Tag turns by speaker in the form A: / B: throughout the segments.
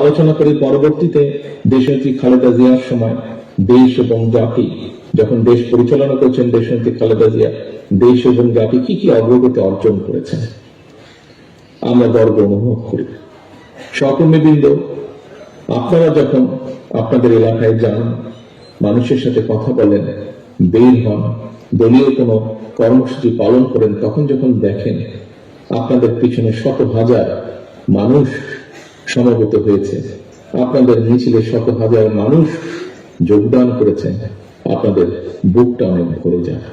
A: আলোচনা করি পরবর্তীতে দেশনেত্রী খালেদা জিয়ার সময় দেশ এবং জাতি। যখন দেশ পরিচালনা করছেন দেশনেত্রী খালেদা জিয়া, দেশ এবং জাতি কি কি অগ্রগতি অর্জন করেছেন? আমরা গর্ব অনুভব করি। সহকর্মীবৃন্দ, আপনারা যখন আপনাদের এলাকায় যান, মানুষের সাথে কথা বলেন, বের হন, দলীয় কোনো কর্মসূচি পালন করেন, তখন যখন দেখেন আপনাদের পিছনে শত হাজার মানুষ সমবেত হয়েছে। আপনাদের মিছিলে শত হাজার মানুষ যোগদান করেছেন। আপনাদের বুকটা অনেক ভরে যায়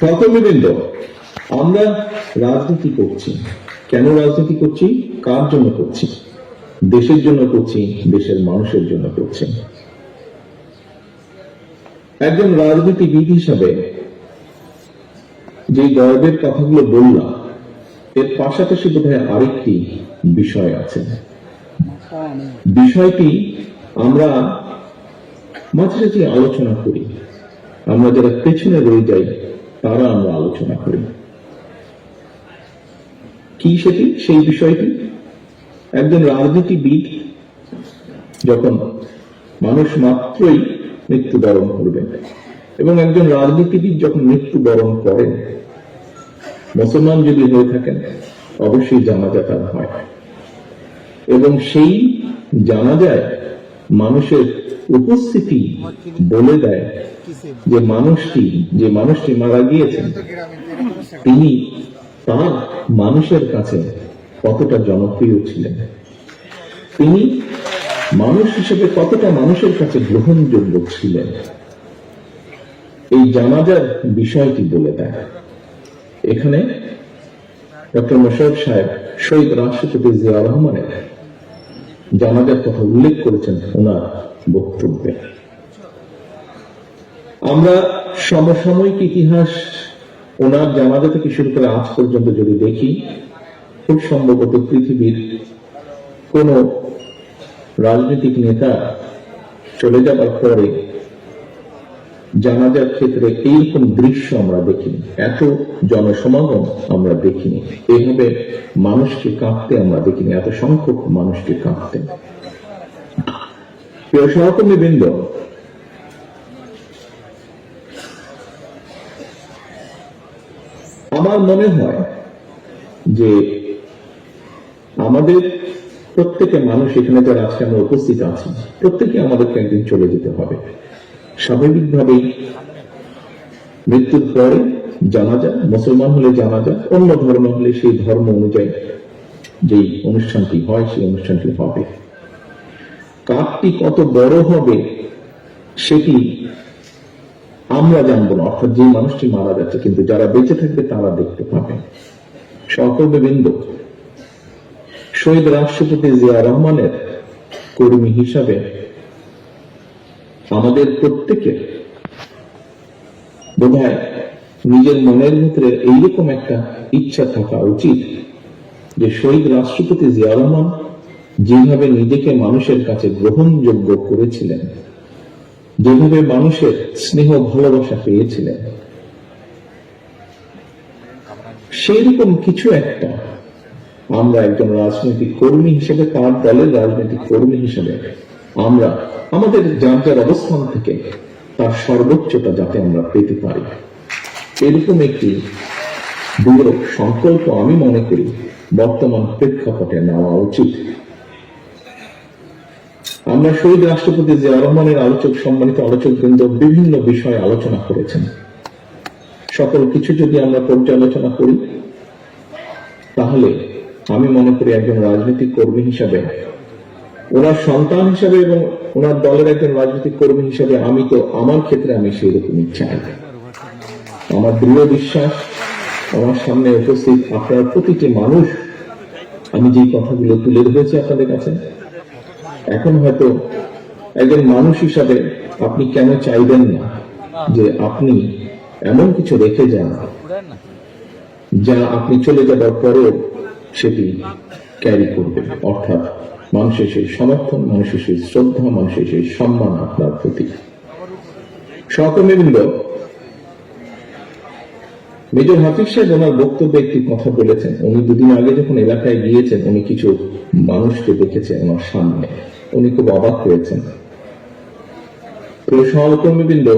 A: সহকর্মীবৃন্দ, আমরা রাজনীতি করছি। কেন রাজনীতি করছি? কার জন্য করছি? দেশের জন্য করছি, দেশের মানুষের জন্য করছি। একজন রাজনীতিবিদ হিসাবে যে গর্বের কথাগুলো বললাম এর পাশাপাশি বোধহয় আরেকটি বিষয় আছে। বিষয়টি আমরা মাঝে মাঝে আলোচনা করি। আমরা যারা পেছনে রয়ে যাই, তারা আমরা আলোচনা করি। কি সেটি? সেই বিষয়টি? একজন রাজনীতিবিদ যখন মানুষ মাত্রই মৃত্যুবরণ করবেন, এবং একজন রাজনীতিবিদ যখন মৃত্যুবরণ করেন মুসলমান যদি হয়ে থাকেন, অবশ্যই জানাজা তার হয়। এবং সেই জানাজায় মানুষের উপস্থিতি বলে দেয় যে মানুষটি যে মানুষটি মারা গিয়েছেন, তিনি তার মানুষের কাছে কতটা জনপ্রিয় ছিলেন। তিনি মানুষ হিসেবে কতটা মানুষের কাছে গ্রহণযোগ্য ছিলেন। এই জানাজার বিষয়টি বলে দেয়। এখানে ডক্টর মোশারফ সাহেব শহীদ রাষ্ট্রপতি জিয়া রহমানের জানাজার কথা উল্লেখ করেছেন ওনার বক্তব্যে। আমরা সমসাময়িক ইতিহাস ওনার জানাজা থেকে শুরু করে আজ পর্যন্ত যদি দেখি, খুব সম্ভবত পৃথিবীর কোন রাজনৈতিক নেতা চলে যাবার পরে জানাজার ক্ষেত্রে এইরকম দৃশ্য আমরা দেখিনি। এত জনসমাগম আমরা দেখিনি। এইভাবে মানুষকে কাঁপতে আমরা দেখিনি, এত সংখ্যক মানুষকে কাঁপতে। প্রিয় সহকর্মী বৃন্দ আমার মনে হয় যে আমাদের প্রত্যেকে মানুষ এখানে যারা আজকে আমরা উপস্থিত আছি প্রত্যেকে আমাদেরকে একদিন চলে যেতে হবে। স্বাভাবিকভাবেই মৃত্যুর পরে জানাজা মুসলমান হলে জানাজা অন্য ধর্ম হলে সেই ধর্ম অনুযায়ী যেই অনুষ্ঠানটি হয়, সেই অনুষ্ঠানটি হবে। কাপটি কত বড় হবে সেটি আমরা জানব না। অর্থাৎ যে মানুষটি মারা যাচ্ছে, কিন্তু যারা বেঁচে থাকবে তারা দেখতে পাবে। সহকর্মীবৃন্দ শহীদ রাষ্ট্রপতি জিয়া রহমানের কর্মী হিসাবে আমাদের প্রত্যেকের বোধ নিজের মনের ভিতরে এইরকম একটা ইচ্ছা থাকা উচিত যে শহীদ রাষ্ট্রপতি জিয়া রহমান যেভাবে নিজেকে মানুষের কাছে গ্রহণযোগ্য করেছিলেন, যেভাবে মানুষের স্নেহ ভালোবাসা পেয়েছিলেন সেইরকম কিছু একটা আমরা একজন রাজনৈতিক কর্মী হিসেবে, তার দলের রাজনৈতিক কর্মী হিসেবে আমরা, আমাদের যার যার অবস্থান থেকে তার সর্বোচ্চটা যাতে আমরা পেতে পারি। এরকম একটি দৃঢ় সংকল্প আমি মনে করি, বর্তমান প্রেক্ষাপটে নেওয়া উচিত। আমরা শহীদ রাষ্ট্রপতি জিয়া রহমানের আলোচক, সম্মানিত আলোচক বৃন্দ বিভিন্ন বিষয়ে আলোচনা করেছেন। সকল কিছু যদি আমরা পর্যালোচনা করি, তাহলে আমি মনে করি একজন রাজনৈতিক কর্মী হিসাবে ওনার সন্তান হিসাবে এবং ওনার দলের একজন রাজনৈতিক কর্মী হিসাবে আমি তো আমার ক্ষেত্রে আমি সেই রকমই চাই আমার দৃঢ় বিশ্বাস, আমার সামনে উপস্থিত আপনার প্রতিটি মানুষ, আমি যে কথাগুলো তুলে ধরেছি আপনাদের কাছে, এখন হয়তো একজন মানুষ হিসাবে আপনি কেন চাইবেন না যে আপনি এমন কিছু রেখে যান যা আপনি চলে যাবার পরেও সেটি ক্যারি করবে অর্থাৎ মানুষের সেই সমর্থন, মানুষের সেই শ্রদ্ধা, মানুষের সেই সম্মান আপনার প্রতি। সহকর্মীবৃন্দ, মেজর হাফিজ সাহেব ওনার বক্তব্যে একটি কথা বলেছেন। উনি দুদিন আগে যখন এলাকায় গিয়েছেন, উনি কিছু মানুষকে দেখেছেন ওনার সামনে। উনি খুব অবাক হয়েছেন। সহকর্মীবৃন্দ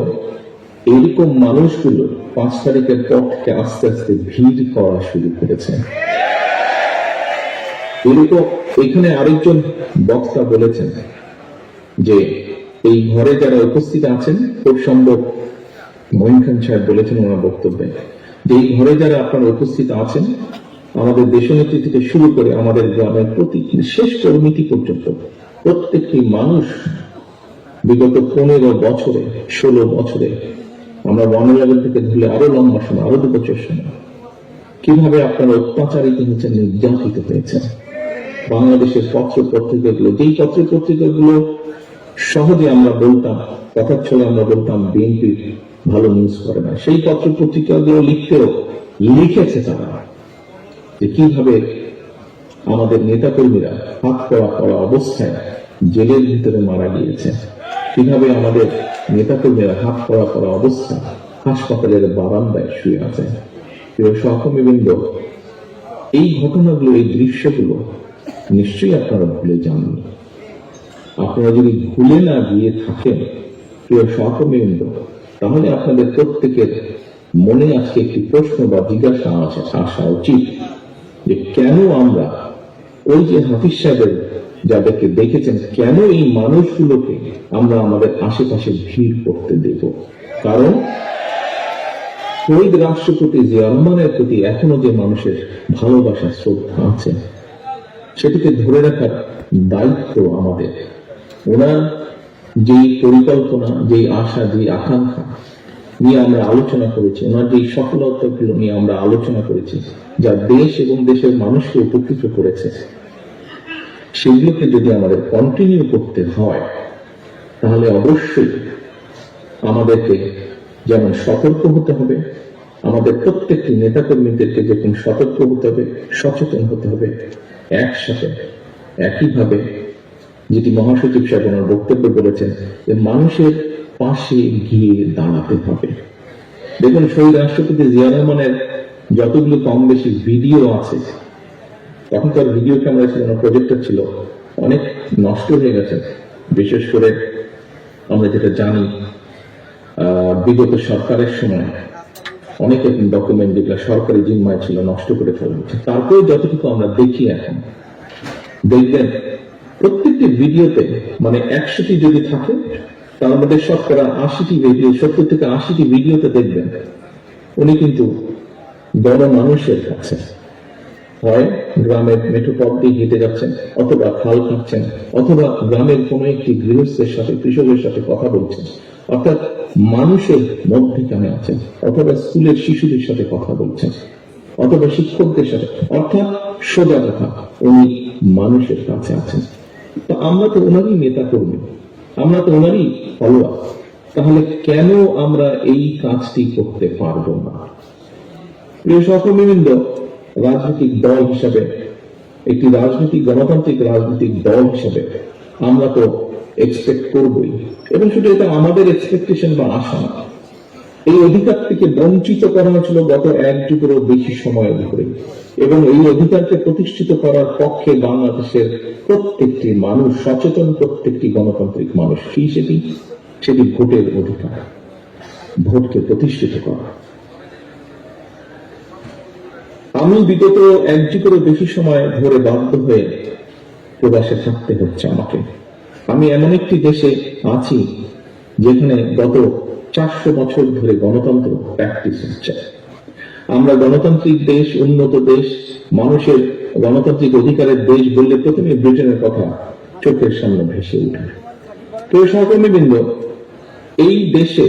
A: এইরকম মানুষগুলো পাঁচ তারিখের পর থেকে আস্তে আস্তে ভিড় করা শুরু করেছে। এরকম এখানে আরেকজন বক্তা বলেছেন যে এই ঘরে যারা উপস্থিত আছেন, খুব সম্ভব মহিন খান সাহেব বলেছেন ওনার বক্তব্যে, যে এই ঘরে যারা আপনারা উপস্থিত আছেন, আমাদের দেশনেত্রী থেকে শুরু করে আমাদের গ্রামের প্রতি শেষ কর্মীতি পর্যন্ত প্রত্যেকটি মানুষ বিগত পনেরো বছরে, ষোলো বছরে আমরা বনলেভেল থেকে ধরলে আরও লম্বা সময়, আরও দু বছর সময়, কীভাবে আপনারা অত্যাচারিত হয়েছেন, নির্যাতিত হয়েছেন বাংলাদেশের পত্র পত্রিকাগুলো যেই পত্র পত্রিকাগুলো সহজে আমরা বলতাম, কথা ছলে আমরা বলতাম, বিএনপি ভালো নিউজ করে না, সেই পত্র পত্রিকাগুলো লিখতেও লিখেছে তারা। যে কীভাবে আমাদের নেতাকর্মীরা হাত পড়া পড়া অবস্থায় জেলের ভিতরে মারা গিয়েছে, কীভাবে আমাদের নেতাকর্মীরা হাত পড়া পড়া অবস্থায় হাসপাতালের বারান্দায় শুয়ে আছে। সহকর্মীবৃন্দ, এই ঘটনাগুলো, এই দৃশ্যগুলো নিশ্চয়ই আপনারা ভুলে যাননি আপনারা যদি ভুলে না গিয়ে থাকেন, প্রিয় সহকর্মীবৃন্দ, তাহলে আপনাদের প্রত্যেকের মনে আজকে একটি প্রশ্ন বা জিজ্ঞাসা আসা আসা উচিত যে কেন আমরা ওই যে হাফিজ সাহেবের যাদেরকে দেখেছেন, কেন এই মানুষগুলোকে আমরা আমাদের আশেপাশে ভিড় করতে দেব? কারণ শহীদ রাষ্ট্রপতি জিয়া রহমানের প্রতি এখনও যে মানুষের ভালোবাসা, শ্রদ্ধা আছে সেটিকে ধরে রাখার দায়িত্ব আমাদের। ওনার যেই পরিকল্পনা, যেই আশা, যেই আকাঙ্ক্ষা নিয়ে আমরা আলোচনা করেছি, ওনার যেই সফলতাগুলো নিয়ে আমরা আলোচনা করেছি, যা দেশ এবং দেশের মানুষকে উপকৃত করেছে, সেগুলোকে যদি আমাদের কন্টিনিউ করতে হয়, তাহলে অবশ্যই আমাদেরকে যেমন সতর্ক হতে হবে, আমাদের প্রত্যেকটি নেতাকর্মীদেরকে যেরকম সতর্ক হতে হবে, সচেতন হতে হবে একসাথে, একইভাবে যেটি মহাসচিব সাহেব ওনার বক্তব্য বলেছেন যে মানুষের পাশে গিয়ে দাঁড়াতে হবে। দেখুন, শহীদ রাষ্ট্রপতি জিয়া রহমানের যতগুলো কম বেশি ভিডিও আছে, তখনকার ভিডিও ক্যামেরা ছিল না প্রজেক্টর ছিল, অনেক নষ্ট হয়ে গেছে। বিশেষ করে আমরা যেটা জানি বিগত সরকারের সময় অনেক রকম ডকুমেন্ট যেগুলো সরকারি জিম্মায় ছিল নষ্ট করে ফেলা হচ্ছে তারপরে যতটুকু আমরা দেখি এখন, দেখবেন প্রত্যেকটি ভিডিওতে মানে একশোটি যদি থাকে, তার মধ্যে শতকরা আশিটি ভিডিও সত্তর থেকে আশিটি ভিডিওতে দেখবেন উনি কিন্তু গণমানুষের কাছে হয় গ্রামের মেঠো পথ দিয়ে হেঁটে যাচ্ছেন অথবা খাল খাচ্ছেন অথবা গ্রামের কোনো একটি গৃহস্থের সাথে কৃষকের সাথে কথা বলছেন। অর্থাৎ মানুষের মধ্যেখানে আছেন, অথবা স্কুলের শিশুদের সাথে কথা বলছেন, অথবা শিক্ষকদের সাথে, অর্থাৎ সোজা কথা, উনি মানুষের কাছে আছেন। তো আমরা তো ওনারই নেতা কর্মী আমরা তো ওনারই ফলোয়ার তাহলে কেন আমরা এই কাজটি করতে পারব না? প্রিয় সহকর্মীবৃন্দ, রাজনৈতিক দল হিসাবে, একটি রাজনৈতিক, গণতান্ত্রিক রাজনৈতিক দল হিসাবে আমরা তো এক্সপেক্ট করবই এবং শুধু এটা, আমাদের এক্সপেকটেশন বা আশা না। এই অধিকার থেকে বঞ্চিত করা হয়েছিল গত এক যুগেরও বেশি সময় ধরে। এবং এই অধিকারকে প্রতিষ্ঠিত করার পক্ষে বাংলাদেশের প্রত্যেকটি মানুষ সচেতন, প্রত্যেকটি গণতান্ত্রিক মানুষ, সেই সেটি সেটি ভোটের অধিকার। ভোটকে প্রতিষ্ঠিত করা। আমি বিগত এক যুগেরও বেশি সময় ধরে বাধ্য হয়ে প্রবাসে থাকতে হচ্ছে আমাকে। আমি এমন একটি দেশে আছি যেখানে গত চারশো বছর ধরে গণতন্ত্র প্র্যাকটিস হচ্ছে। আমরা গণতান্ত্রিক দেশ, উন্নত দেশ, মানুষের গণতান্ত্রিক অধিকারের দেশ বললে প্রথমে ব্রিটেনের কথা চোখের সামনে ভেসে উঠে। প্রিয় সহকর্মীবৃন্দ, এই দেশে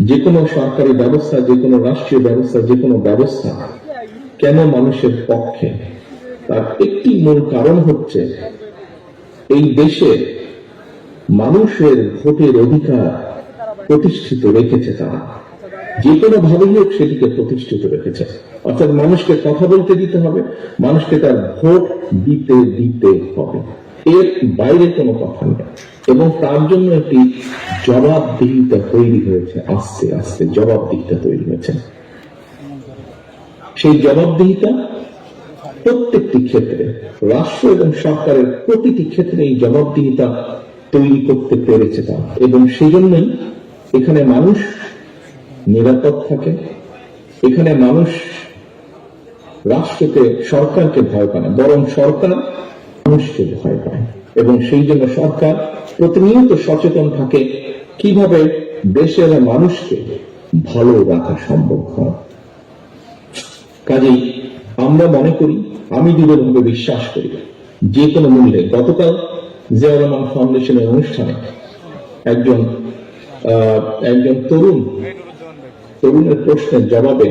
A: যে কোনো সরকারি ব্যবস্থা যে কোনো রাষ্ট্রীয় ব্যবস্থা যে কোনো ব্যবস্থা কেন মানুষের পক্ষে? তার একটি মূল কারণ হচ্ছে এই দেশে মানুষের ভোটের অধিকার প্রতিষ্ঠিত রেখেছে তারা। যে কোনো ভাবেই হোক সেটিকে প্রতিষ্ঠিত রেখেছে। অর্থাৎ মানুষকে কথা বলতে দিতে হবে, মানুষকে তার ভোট দিতে দিতে হবে। এর বাইরে কোনো কথা নেই। এবং তার জন্য একটি জবাবদিহিতা তৈরি হয়েছে, আস্তে আস্তে জবাবদিহিতা তৈরি হয়েছে। সেই জবাবদিহিতা প্রত্যেকটি ক্ষেত্রে, রাষ্ট্র এবং সরকারের প্রতিটি ক্ষেত্রে এই জবাবদিহিতা তৈরি করতে পেরেছে তারা। এবং সেই জন্যই এখানে মানুষ নিরাপদ থাকে, এখানে মানুষ রাষ্ট্রকে, সরকারকে ভয় পায় না, বরং সরকার মানুষকে ভয় পায়। এবং সেই জন্য সরকার প্রতিনিয়ত সচেতন থাকে কীভাবে দেশের মানুষকে ভালো রাখা সম্ভব হয়। কাজেই আমরা মনে করি আমি দৃঢ়ভাবে বিশ্বাস করি। যে কোনো মূল্যে গতকাল জিয়া রহমান ফাউন্ডেশনের অনুষ্ঠানে একজন একজন তরুণ, তরুণের প্রশ্নের জবাবে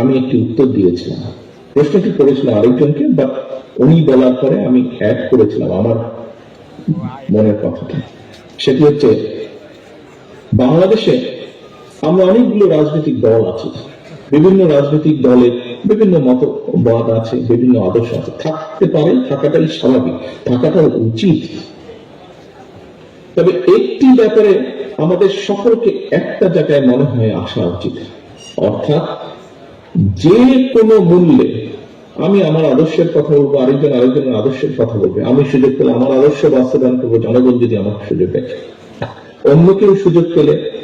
A: আমি একটি উত্তর দিয়েছিলাম। প্রশ্নটি করেছিল আরেকজনকে বা উনি বলার পরে আমি অ্যাড করেছিলাম আমার মনের কথাটা। সেটি হচ্ছে, বাংলাদেশে আমরা অনেকগুলো রাজনৈতিক দল আছে। বিভিন্ন রাজনৈতিক দলের বিভিন্ন মতবাদ আছে, বিভিন্ন আদর্শ আছে। থাকতে পারে, থাকাটাই স্বাভাবিক, থাকাটা উচিত। তবে একটি ব্যাপারে আমাদের সকলকে একটা জায়গায় মনে হয় আসা উচিত। অর্থাৎ যে কোনো মূল্যে আমি আমার আদর্শের কথা বলব, আরেকজন আরেকজনের আদর্শের কথা বলবে। আমি সুযোগ পেলে, আমার আদর্শ বাস্তবায়ন করব, জনগণ যদি আমার সুযোগ দেয়। অন্য কেউ সুযোগ পেলে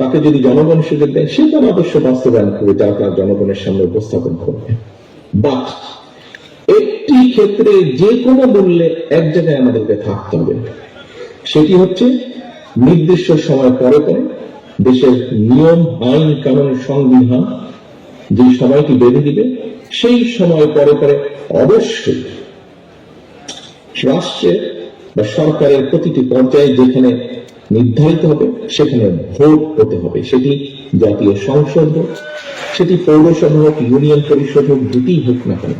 A: তাকে যদি জনগণ সুযোগ দেয়, সে তার আদর্শ বাস্তবায়ন করবে, যা তার জনগণের সামনে উপস্থাপন করবে। বাট একটি ক্ষেত্রে যে কোনো মূল্যে এক জায়গায় আমাদেরকে থাকতে হবে। সেটি হচ্ছে নির্দিষ্ট সময় পরে পরে দেশের নিয়ম, আইন, কানুন, সংবিধান যে সময়টি বেঁধে দিবে, সেই সময় পরে পরে অবশ্যই রাষ্ট্রের বা সরকারের প্রতিটি পর্যায়ে যেখানে নির্ধারিত হবে, সেখানে ভোট হতে হবে। সেটি জাতীয় সংসদ হোক, সেটি পৌরসভা হোক, ইউনিয়ন পরিষদ হোক দুটি হোক না কেন।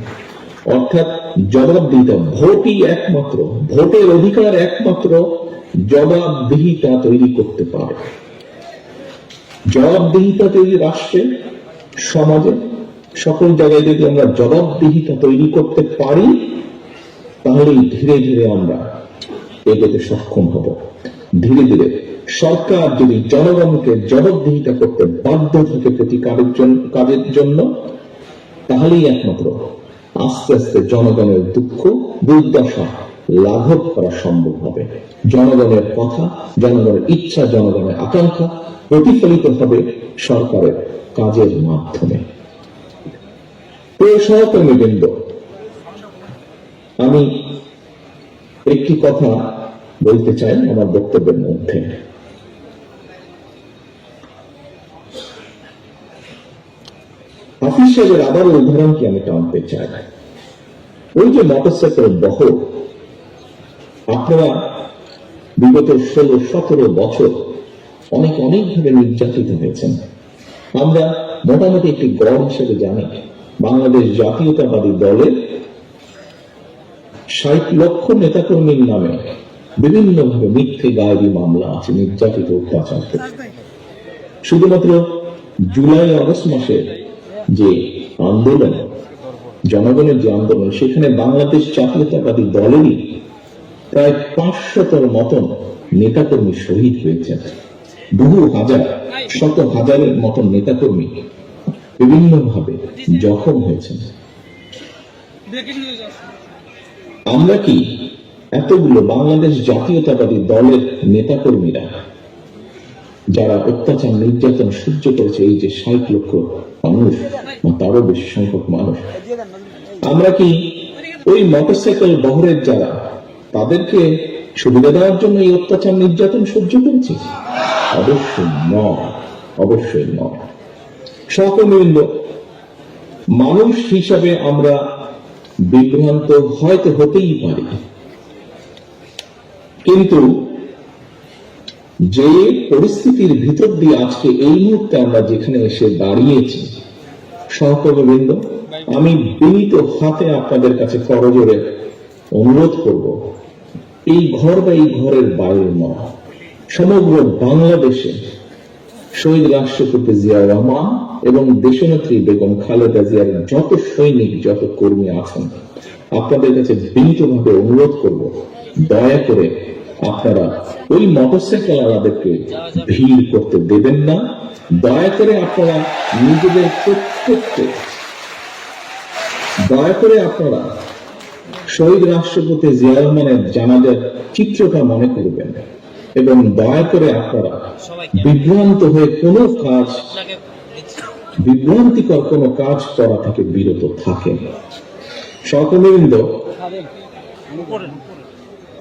A: অর্থাৎ জবাবদিহিতা, ভোটই একমাত্র, ভোটের অধিকার একমাত্র জবাবদিহিতা তৈরি করতে পারে। জবাবদিহিতা তৈরি রাষ্ট্রে, সমাজে, সকল জায়গায় যদি আমরা জবাবদিহিতা তৈরি করতে পারি, তাহলেই ধীরে ধীরে আমরা এগোতে সক্ষম হব। ধীরে ধীরে সরকার যদি জনগণকে জবাবদিহিতা করতে বাধ্য থাকে প্রতি কাজের জন্য কাজের জন্য, তাহলেই একমাত্র আস্তে আস্তে জনগণের দুঃখ, দুর্দশা লাঘব করা সম্ভব হবে। জনগণের কথা, জনগণের ইচ্ছা, জনগণের আকাঙ্ক্ষা প্রতিফলিত হবে সরকারের কাজের মাধ্যমে। সহকর্মীবৃন্দ, আমি একটি কথা বলতে চাই আমার বক্তব্যের মধ্যে। হাফিজ সাহেবের আবার উদাহরণটি আমি টানতে চাই? ওই যে মোটরসাইকেল বহর, আপনারা বিগত ষোলো, সতেরো বছর অনেক অনেক অনেকভাবে নির্যাতিত হয়েছেন। আমরা মোটামুটি একটি গড় হিসেবে জানি, বাংলাদেশ জাতীয়তাবাদী দলের ষাট লক্ষ নেতাকর্মীর নামে বিভিন্নভাবে মিথ্যে গায়েবী মামলা আছে, নির্যাতিত অত্যাচার শুধুমাত্র জুলাই, আগস্ট মাসে যে আন্দোলন, জনগণের যে আন্দোলন, সেখানে বাংলাদেশ জাতীয়তাবাদী দলেরই প্রায় পাঁচশতর মতন নেতাকর্মী শহীদ হয়েছেন। বহু হাজার, শত হাজারের মতন নেতাকর্মী বিভিন্নভাবে জখম হয়েছেন। আমরা কি এতগুলো বাংলাদেশ জাতীয়তাবাদী দলের নেতাকর্মীরা যারা অত্যাচার, নির্যাতন সহ্য করেছে এই যে ষাট লক্ষ মানুষ তারও বেশি সংখ্যক মানুষ, আমরা কি ওই মোটরসাইকেল বহরের যারা, তাদেরকে সুবিধা দেওয়ার জন্য এই অত্যাচার, নির্যাতন সহ্য করেছি? অবশ্যই নয় অবশ্যই নয়। সহকর্মীবৃন্দ, মানুষ হিসাবে আমরা বিভ্রান্ত হয়তো হতেই পারি। কিন্তু যে পরিস্থিতির ভিতর দিয়ে আজকে এই মুহূর্তে আমরা যেখানে এসে দাঁড়িয়েছি সহকর্মীবৃন্দ আমি বিনীত হাতে আপনাদের কাছে করজোরে অনুরোধ করব, এই ঘর বা এই ঘরের বাইরে নয় সমগ্র বাংলাদেশে শহীদ রাষ্ট্রপতি জিয়া রহমান এবং দেশনেত্রী বেগম খালেদা জিয়ার যত সৈনিক, যত কর্মী আছেন, আপনাদের কাছে বিনীতভাবে অনুরোধ করব দয়া করে আপনারা ওই মোটরসাইকেল আলাদেরকে ভিড় করতে দেবেন না। দয়া করে আপনারা নিজেদের প্রত্যেককে দয়া করে আপনারা শহীদ রাষ্ট্রপতি জিয়া জানাজার চিত্রটা মনে করবেন এবং দয়া করে আপনারা বিভ্রান্ত হয়ে কোনো কাজ, বিভ্রান্তিকর কোনো কাজ করা থেকে বিরত থাকেন। সকলবৃন্দ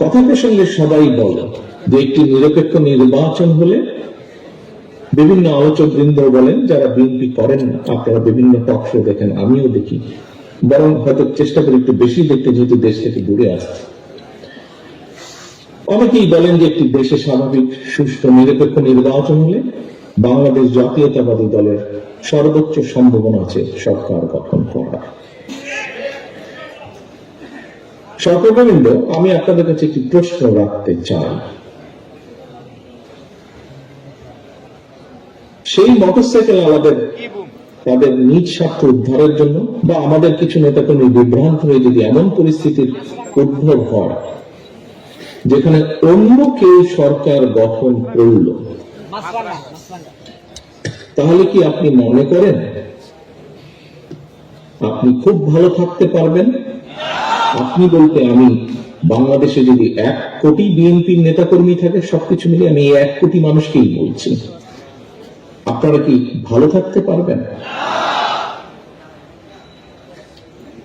A: কথা প্রসঙ্গে সবাই বলে যে একটি নিরপেক্ষ নির্বাচন হলে বিভিন্ন আলোচক বৃন্দ বলেন, যারা বিএনপি করেন আপনারা বিভিন্ন টক শো দেখেন, আমিও দেখি। বরং হয়তো চেষ্টা করি একটু বেশি দেখতে, যেহেতু দেশ থেকে দূরে আসছে অনেকেই বলেন যে একটি দেশে স্বাভাবিক, সুষ্ঠু, নিরপেক্ষ নির্বাচন হলে বাংলাদেশ জাতীয়তাবাদী দলের সর্বোচ্চ সম্ভাবনা আছে সরকার গঠন করার। সর্ববৃন্দ আমি আপনাদের কাছে একটি প্রশ্ন রাখতে চাই। সেই মোটরসাইকেল আলাদের, তাদের নিজ স্বার্থ উদ্ধারের জন্য বা আমাদের কিছু নেতাকর্মী বিভ্রান্ত হয়ে যদি এমন পরিস্থিতির উদ্ভব হয়, যেখানে অন্য কেউ সরকার গঠন করল, তাহলে কি আপনি মনে করেন আপনি খুব ভালো থাকতে পারবেন? আপনি বলতে আমি বাংলাদেশে যদি এক কোটি বিএনপির নেতাকর্মী থাকে, সবকিছু মিলে আমি এক কোটি মানুষকেই বলছি। আপনারা কি ভালো থাকতে পারবেন?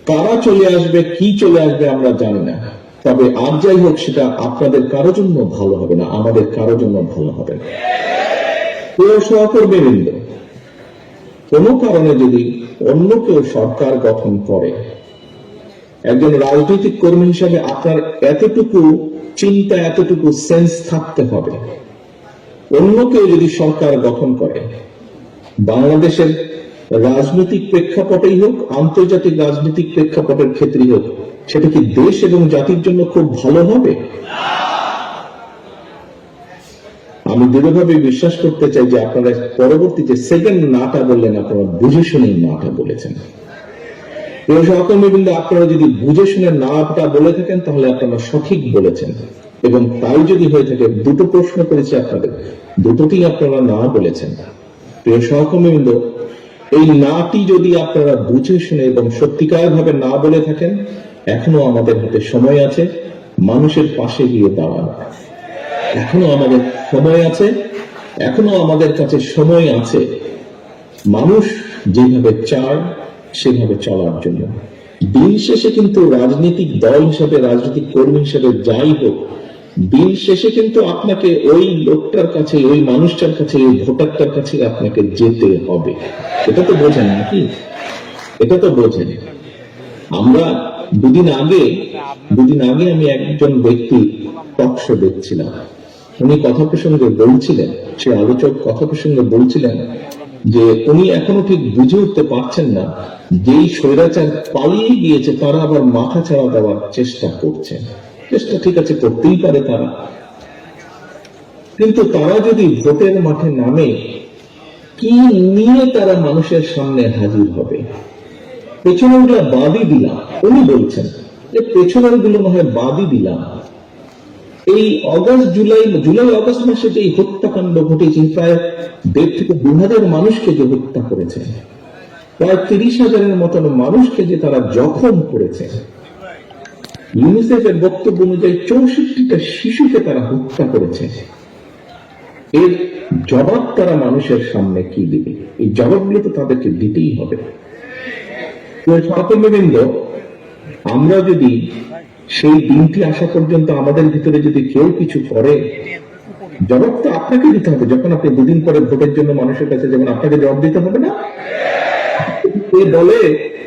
A: কারা চলে আসবে, কি চলে আসবে আমরা জানি না। তবে আর যাই হোক, সেটা আপনাদের কারও জন্য ভালো হবে না, আমাদের কারও জন্য ভালো হবে না। প্রিয় কোনো কারণে যদি অন্য কেউ সরকার গঠন করে একজন রাজনৈতিক কর্মী হিসাবে আপনার এতটুকু চিন্তা, এতটুকু সেন্স থাকতে হবে। অন্য কেউ যদি সরকার গঠন করে, বাংলাদেশের রাজনৈতিক প্রেক্ষাপটেই হোক, আন্তর্জাতিক রাজনৈতিক প্রেক্ষাপটের ক্ষেত্রেই হোক, সেটা কি দেশ এবং জাতির জন্য খুব ভালো হবে? আমি দৃঢ়ভাবে বিশ্বাস করতে চাই যে আপনারা পরবর্তীতে সেকেন্ড নাটা বললেন, আপনারা বুঝে শুনে নাটা বলেছেন। প্রিয় সহকর্মী কিন্তু আপনারা যদি বুঝে শুনে নাটা বলে থাকেন, তাহলে আপনারা সঠিক বলেছেন। এবং তাই যদি হয়ে থাকে, দুটো প্রশ্ন করেছি আপনাদের। দুটোতেই আপনারা না বলেছেন। প্রিয় সহকর্মীবৃন্দ এই নাটি যদি আপনারা বুঝে শুনে এবং সত্যিকার ভাবে না বলে থাকেন, এখনও আমাদের হাতে সময় আছে, মানুষের পাশে গিয়ে দাঁড়ান। এখনও আমাদের সময় আছে, এখনও আমাদের কাছে সময় আছে। মানুষ যেভাবে চায় সেভাবে চলার জন্য। দিন শেষে কিন্তু রাজনৈতিক দল হিসেবে, রাজনৈতিক কর্মী হিসেবে যাই হোক দিন শেষে কিন্তু আপনাকে ওই লোকটার কাছে, ওই মানুষটার কাছে, ওই ভোটারটার কাছে আপনাকে যেতে হবে। এটা তো বোঝেন নাকি? এটা তো বোঝেন। আমরা দুদিন আগে দুদিন আগে আমি একজন ব্যক্তি টকশো দেখছিলাম। উনি কথা প্রসঙ্গে বলছিলেন, সে আলোচক কথা প্রসঙ্গে বলছিলেন যে উনি এখনও ঠিক বুঝে উঠতে পারছেন না, যেই স্বৈরাচার পালিয়ে গিয়েছে, তারা আবার মাথা ছাড়া দেওয়ার চেষ্টা করছে। চেষ্টা ঠিক আছে, করতেই পারে তারা। কিন্তু তারা যদি ভোটের মাঠে নামে, কি নিয়ে তারা মানুষের সামনে হাজির হবে? পেছনেরগুলো বাদই দিলাম। উনি বলছেন যে পেছনেরগুলো না হয় বাদই দিলাম। এই অগস্ট জুলাই জুলাই অগস্ট মাসে যে হত্যাকাণ্ড ঘটেছে প্রায় দেড় থেকে দু হাজার মানুষকে যে হত্যা করেছে, প্রায় তিরিশ হাজারের মতন মানুষকে যে তারা জখম করেছে। ইউনিসেফের বক্তব্য অনুযায়ী চৌষট্টিটা শিশুকে তারা হত্যা করেছে। এর জবাব তারা মানুষের সামনে কি দিবে? এই জবাবগুলো তো তাদেরকে দিতেই হবে। সহকর্মীবৃন্দ আমরা যদি সেই দিনটি আসা পর্যন্ত আমাদের ভিতরে যদি কেউ কিছু করে, জবাব তো আপনাকে দিতে হবে। যখন আপনি দুদিন পরে ভোটের জন্য মানুষের কাছে যেমন আপনাকে জবাব দিতে হবে না? বলে,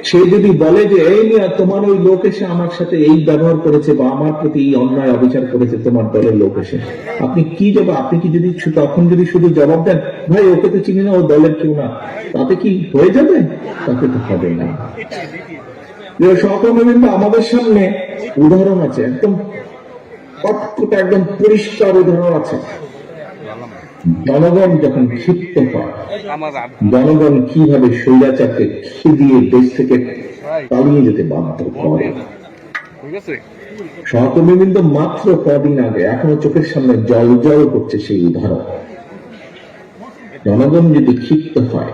A: সে যদি বলে যে, এই নিয়ে তোমার ওই লোক এসে আমার সাথে এই ব্যবহার করেছে বা আমার প্রতি এই অন্যায় অবিচার করেছে, তোমার দলের লোক এসে। আপনি কি জবাব, আপনি কি যদি তখন যদি শুধু জবাব দেন, ভাই, ওকে তো চিনি না, ও দলের কেউ না। তাতে কি হয়ে যাবে? তাতে তো হবে না। প্রিয় সহকর্মীবৃন্দ আমাদের সামনে উদাহরণ আছে, একদম একদম পরিষ্কার উদাহরণ আছে। জনগণ যখন ক্ষিপ্ত হয়, জনগণ কীভাবে স্বৈরাচারকে খেদিয়ে দেশ থেকে পালিয়ে যেতে বাধ্য করে?
B: ঠিক আছে
A: সহকর্মীবৃন্দ মাত্র কদিন আগে, এখনও চোখের সামনে জল জল করছে সেই উদাহরণ। জনগণ যদি ক্ষিপ্ত হয়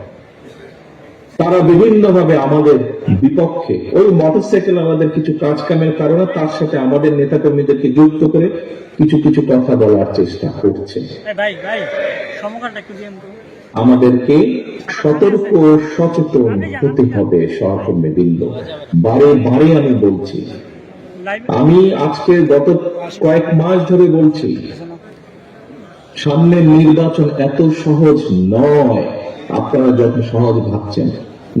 A: তারা বিভিন্ন ভাবে আমাদের বিপক্ষে ওই মোটরসাইকেল আমাদের কিছু কাজ কামের কারণে তার সাথে আমাদের নেতাকর্মীদেরকে যুক্ত করে কিছু কিছু কথা বলার চেষ্টা করছে। আমাদেরকে সতর্ক সচেতন হতে হবে সহকর্মী বৃন্দ। বারে বারে আমি বলছি। আমি আজকে গত কয়েক মাস ধরে বলছি সামনের নির্বাচন এত সহজ নয়। আপনারা যত সহজ ভাবছেন,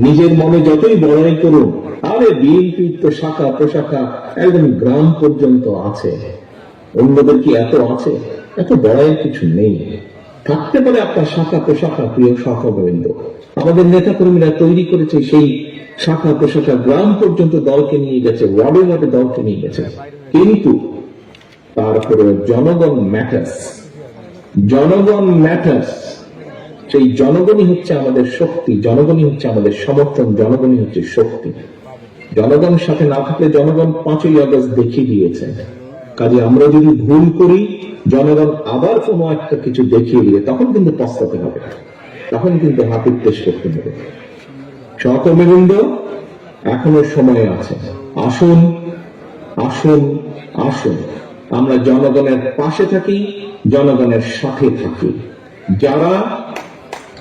A: নিজের মনে যতই বড়াই করুন, আরে বিএনপি তো শাখা প্রশাখা একদম গ্রাম পর্যন্ত আছে। অন্যদের কি এত আছে? এত বড়াইয়ের কিছু নেই। থাকতে পারে আপনার শাখা প্রশাখা, প্রিয় সহকর্মীবৃন্দ আমাদের নেতা কর্মীরা তৈরি করেছে সেই শাখা প্রশাখা গ্রাম পর্যন্ত দলকে নিয়ে গেছে, ওয়ার্ডে ওয়ার্ডে দলকে নিয়ে গেছে। কিন্তু তারপরে জনগণ ম্যাটার্স জনগণ ম্যাটার্স সেই জনগণই হচ্ছে আমাদের শক্তি, জনগণই হচ্ছে আমাদের সমর্থন, জনগণই হচ্ছে শক্তি। জনগণ সাথে না থাকলে জনগণ পাঁচই আগস্ট দেখিয়ে দিয়েছে। কাজে আমরা যদি ভুল করি, জনগণ আবার কোনো একটা কিছু দেখিয়ে দিলে তখন কিন্তু পস্তাতে হবে। তখন কিন্তু হাতের পেশ করতে হবে। সহকর্মীবৃন্দ এখনও সময় আছে। আসুন আসুন আসুন। আমরা জনগণের পাশে থাকি, জনগণের সাথে থাকি। যারা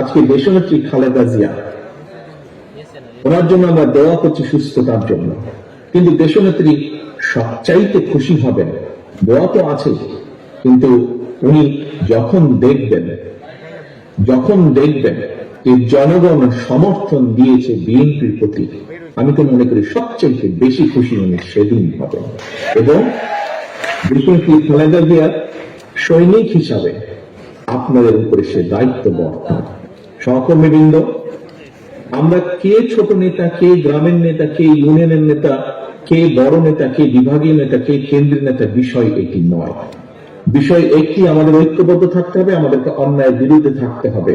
A: আজকে দেশনেত্রী খালেদা জিয়া, ওনার জন্য আমরা দোয়া করছি সুস্থতার জন্য। কিন্তু দেশনেত্রী সবচাইতে খুশি হবেন, দোয়া তো আছে কিন্তু উনি যখন দেখবেন যখন দেখবেন যে জনগণ সমর্থন দিয়েছে বিএনপির প্রতি, আমি তো মনে করি সবচেয়ে বেশি খুশি উনি সেদিন হবেন। এবং বিশেষ খালেদা জিয়ার সৈনিক হিসাবে আপনাদের উপরে সে দায়িত্ব বর্তমান। সহকর্মীবৃন্দ, আমরা কে ছোট নেতা, কে গ্রামের নেতা, কে ইউনিয়নের নেতা, কে বড় নেতা, কে বিভাগীয় নেতা, কে কেন্দ্রীয় নেতা, বিষয় এটি নয়। বিষয় একটি, আমাদের ঐক্যবদ্ধ থাকতে হবে, আমাদেরকে অন্যায়ের বিরুদ্ধে থাকতে হবে,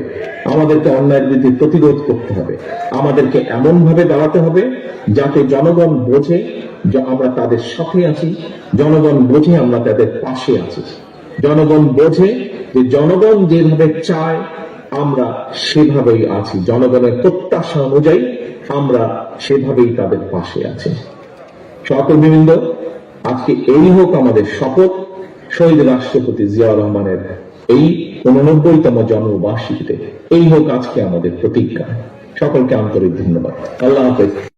A: আমাদেরকে অন্যায়ের বিরুদ্ধে প্রতিরোধ করতে হবে, আমাদেরকে এমন ভাবে দাঁড়াতে হবে যাতে জনগণ বোঝে যে আমরা তাদের সাথে আছি, জনগণ বোঝে আমরা তাদের পাশে আছি। জনগণ বোঝে যে জনগণ যেভাবে চায় আমরা সেভাবেই আছি। জনগণের প্রত্যাশা অনুযায়ী আমরা সেভাবেই তাদের পাশে আছি। সহকর্মীবৃন্দ, আজকে এই হোক আমাদের শপথ। শহীদ রাষ্ট্রপতি জিয়া রহমানের এই উননব্বইতম জন্মবার্ষিকীতে এই হোক আজকে আমাদের প্রতিজ্ঞা। সকলকে আন্তরিক ধন্যবাদ। আল্লাহ হাফেজ।